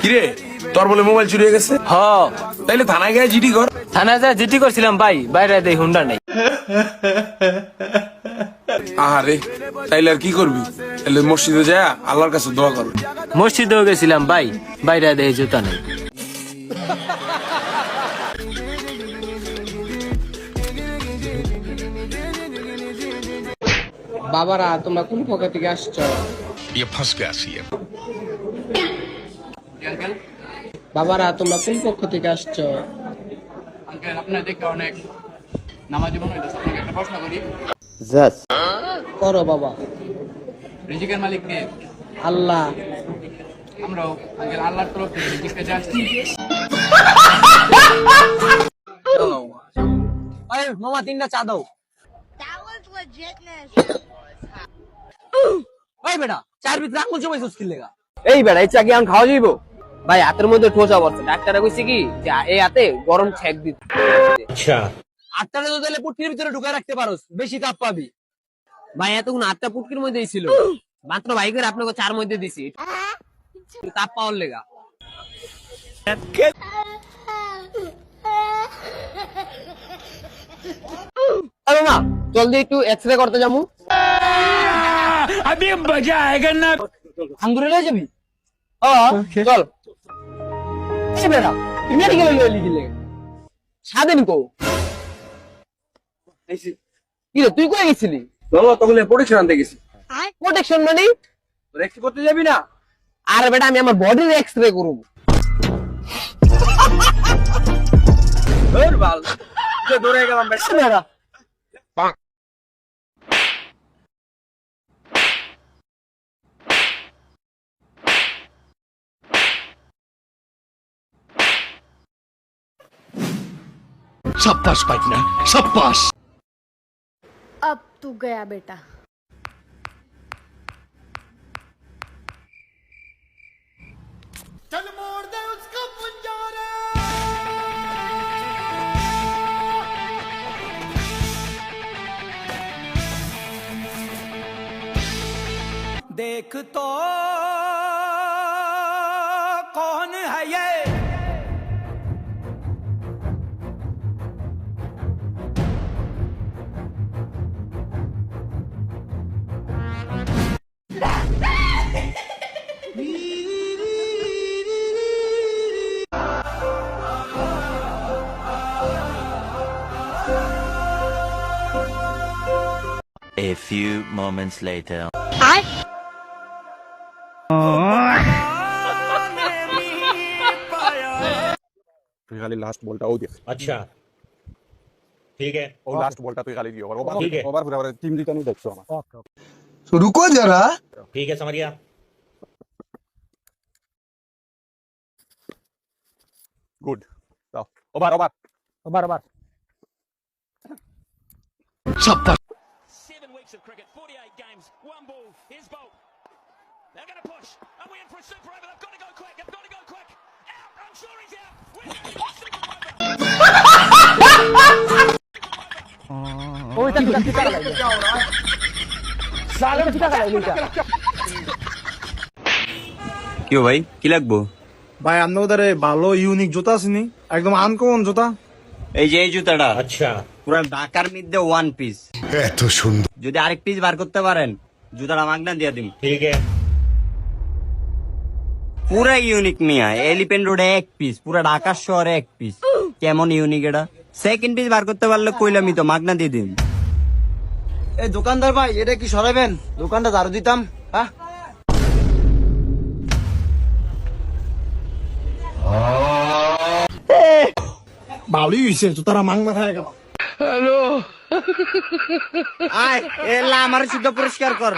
কিরে তোর বলে মোবাইল চুরি হয়ে গেছে হ তাইলে থানায় গিয়ে জিডি কর থানায় যা জিটি করছিলাম ভাই বাইরে দেই হুন্ডা নেই আরে তাইলে আর কি করবি তাইলে মসজিদে যা আল্লাহর কাছে দোয়া কর মসজিদেও গেছিলাম ভাই বাইরে দেই জুতা নেই বাবারা তোমরা কোন পক্ষ থেকে আসছো ये फंस गया सी বাবারা তোমরা কোন পক্ষ থেকে আসছো? আঙ্কেল আপনার দেখে অনেক নামাজি মনে হইতেছে। আপনাকে একটা প্রশ্ন করি। করো বাবা। রিজিকের মালিক কে? আল্লাহ। আমরাও আঙ্কেল আল্লাহর তরফ থেকে মামা তিনটা চা দাও. ভাই বেটা চার ভিতরে আঙুল জমাইছিস কি লেগা। এই বেড়া এই চাকি এখন খাওয়া যাইব? ভাই হাতের মধ্যে ঠোসা পড়ছে ডাক্তারে কইছে কি যে এই হাতে গরম ছেক দিতে আটটারে তো তাহলে পুটকির ভিতরে ঢুকায় রাখতে পারোস বেশি তাপ পাবি ভাই এতক্ষণ আটটা পুটকির মধ্যেই ছিল মাত্র ভাই করে আপনাকে চার মধ্যে দিছি তাপ পাওয়ার লেগা আরে মা চল দিয়ে একটু এক্স রে করতে যাব আঙ্গুরে লয়ে যাবি হ্যাঁ, চল বেড়া। তুমি লিখিলে কি। তুই কই গেছিলি? বাবা তখন প্রোটেকশন আনতে গেছি। প্রোটেকশন মানে? এক্স করতে যাবি না? আরে বেটা আমি আমার বডির এক্স রে করব বাল। দৌড়ে গেলাম বেটা। सब पास पार्टनर सब पास। अब तू गया बेटा। चल मोड़ दे उसका पुंजारा। देख तो कौन है ये? Few moments later. I. फिर खाली लास्ट बोलता हो दिया। अच्छा। ठीक है। और लास्ट बोलता तो खाली दिया। और ठीक है। और पूरा पूरा टीम जीता नहीं देखो तो रुको जरा। ठीक है समझ गया। Good over over over over छप्पर weeks of cricket, 48 games, one ball. Here's Bolt. They're going to push. Are we in for a super over? They've got to go quick. They've got to go quick. Out. I'm sure he's out. We're going to super over. ওইটা কি টাকা লাগে সালে কি টাকা লাগে এটা क्यों भाई কি লাগবো ভাই আপনার ওধারে ভালো ইউনিক জুতা আসেনি একদম আনকমন জুতা এই যে এই জুতাটা अच्छा পুরো ঢাকার মধ্যে ওয়ান পিস এত সুন্দর। যদি আরেক পিস বার করতে পারেন জুতাটা মাগনা দিয়ে দিন ঠিক আছে। পুরা ইউনিক মিয়া এলিফেন্ট রোডে এক পিস পুরা ঢাকা শহরে এক পিস কেমন ইউনিক এটা? সেকেন্ড পিস বার করতে পারলে কইলামই তো মাগনা দিয়ে দিন এই দোকানদার ভাই এটা কি সরাবেন দোকানটা দারু দিতাম হ্যাঁ? বাউলি হয়েছে তো তারা মাংনা থাকে গেল আয় এলা আমার সিদ্ধ পরিষ্কার কর।